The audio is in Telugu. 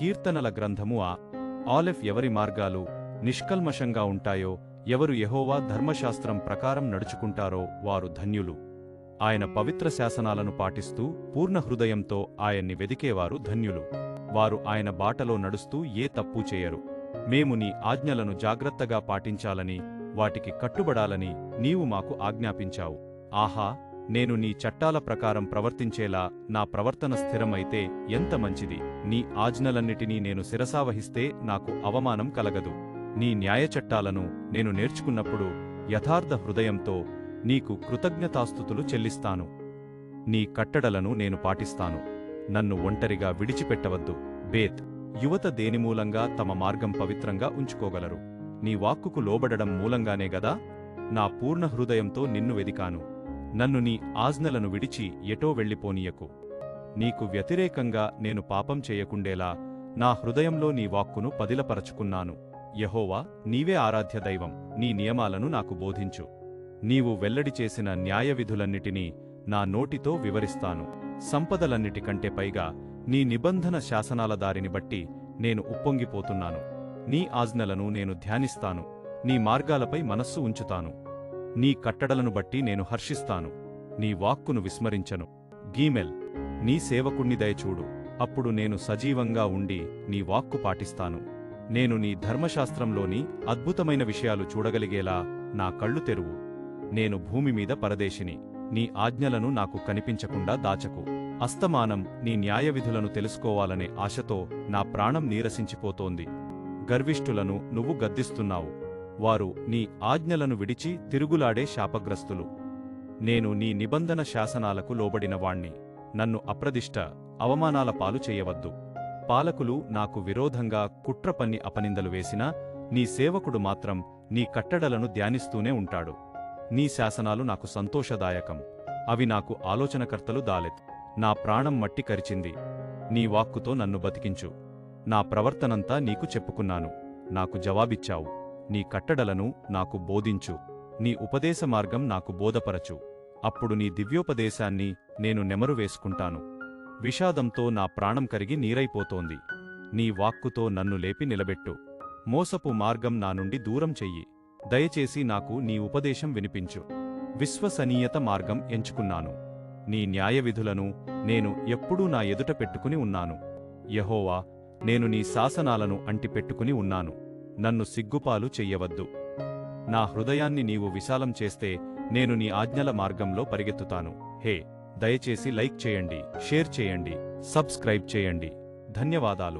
కీర్తనల గ్రంథము ఆ ఆలెఫ్ ఎవరి మార్గాలు నిష్కల్మషంగా ఉంటాయో ఎవరు యహోవా ధర్మశాస్త్రం ప్రకారం నడుచుకుంటారో వారు ధన్యులు. ఆయన పవిత్ర శాసనాలను పాటిస్తూ పూర్ణ హృదయంతో ఆయన్ని వెదికేవారు ధన్యులు. వారు ఆయన బాటలో నడుస్తూ ఏ తప్పు చేయరు. మేము నీ ఆజ్ఞలను జాగ్రత్తగా పాటించాలని వాటికి కట్టుబడాలని నీవు మాకు ఆజ్ఞాపించావు. ఆహా నేను నీ చట్టాల ప్రకారం ప్రవర్తించేలా నా ప్రవర్తన స్థిరమైతే ఎంత మంచిది? నీ ఆజ్ఞలన్నిటినీ నేను శిరసావహిస్తే నాకు అవమానం కలగదు. నీ న్యాయ చట్టాలను నేను నేర్చుకున్నప్పుడు యథార్థ హృదయంతో నీకు కృతజ్ఞతాస్థుతులు చెల్లిస్తాను. నీ కట్టడలను నేను పాటిస్తాను. నన్ను ఒంటరిగా విడిచిపెట్టవద్దు. బేత్ యువత దేనిమూలంగా తమ మార్గం పవిత్రంగా ఉంచుకోగలరు? నీ వాక్కుకు లోబడడం మూలంగానే గదా? నా పూర్ణ హృదయంతో నిన్ను వెదికాను. నన్ను నీ ఆజ్ఞలను విడిచి ఎటో వెళ్ళిపోనీయకు. నీకు వ్యతిరేకంగా నేను పాపం చేయకుండేలా నా హృదయంలో నీ వాక్కును పదిలపరచుకున్నాను. యహోవా నీవే ఆరాధ్య దైవం నీ నియమాలను నాకు బోధించు. నీవు వెల్లడి చేసిన న్యాయవిధులన్నిటినీ నా నోటితో వివరిస్తాను. సంపదలన్నిటికంటే పైగా నీ నిబంధన శాసనాల దారిని బట్టి నేను ఉప్పొంగిపోతున్నాను. నీ ఆజ్ఞలను నేను ధ్యానిస్తాను. నీ మార్గాలపై మనస్సు ఉంచుతాను. నీ కట్టడలను బట్టి నేను హర్షిస్తాను. నీ వాక్కును విస్మరించను. గీమెల్ నీ సేవకుణ్ణి దయచూడు. అప్పుడు నేను సజీవంగా ఉండి నీ వాక్కు పాటిస్తాను. నేను నీ ధర్మశాస్త్రంలోని అద్భుతమైన విషయాలు చూడగలిగేలా నా కళ్ళు తెరువు. నేను భూమి మీద పరదేశిని. నీ ఆజ్ఞలను నాకు కనిపించకుండా దాచకు. అస్తమానం నీ న్యాయవిధులను తెలుసుకోవాలనే ఆశతో నా ప్రాణం నీరసించిపోతోంది. గర్విష్ఠులను నువ్వు గద్దిస్తున్నావు. వారు నీ ఆజ్ఞలను విడిచి తిరుగులాడే శాపగ్రస్తులు. నేను నీ నిబంధన శాసనాలకు లోబడినవాణ్ణి. నన్ను అప్రదిష్ట అవమానాల పాలు చేయవద్దు. పాలకులు నాకు విరోధంగా కుట్రపన్ని అపనిందలు వేసినా నీ సేవకుడు మాత్రం నీ కట్టడలను ధ్యానిస్తూనే ఉంటాడు. నీ శాసనాలు నాకు సంతోషదాయకం. అవి నాకు ఆలోచనకర్తలు దాలెత్. నా ప్రాణం మట్టి కరిచింది. నీ వాక్కుతో నన్ను బతికించు. నా ప్రవర్తనంతా నీకు చెప్పుకున్నాను. నాకు జవాబిచ్చావు. నీ కట్టడలను నాకు బోధించు. నీ ఉపదేశ మార్గం నాకు బోధపరచు. అప్పుడు నీ దివ్యోపదేశాన్ని నేను నెమరు వేసుకుంటాను. విషాదంతో నా ప్రాణం కరిగి నీరైపోతోంది. నీ వాక్కుతో నన్ను లేపి నిలబెట్టు. మోసపు మార్గం నా నుండి దూరం చెయ్యి. దయచేసి నాకు నీ ఉపదేశం వినిపించు. విశ్వసనీయత మార్గం ఎంచుకున్నాను. నీ న్యాయవిధులను నేను ఎప్పుడూ నా ఎదుట పెట్టుకుని ఉన్నాను. యహోవా నేను నీ శాసనాలను అంటిపెట్టుకుని ఉన్నాను. నన్ను సిగ్గుపాలు చెయ్యవద్దు. నా హృదయాన్ని నీవు విశాలం చేస్తే నేను నీ ఆజ్ఞల మార్గంలో పరిగెత్తుతాను. హే దయచేసి లైక్ చేయండి షేర్ చేయండి సబ్స్క్రైబ్ చేయండి. ధన్యవాదాలు.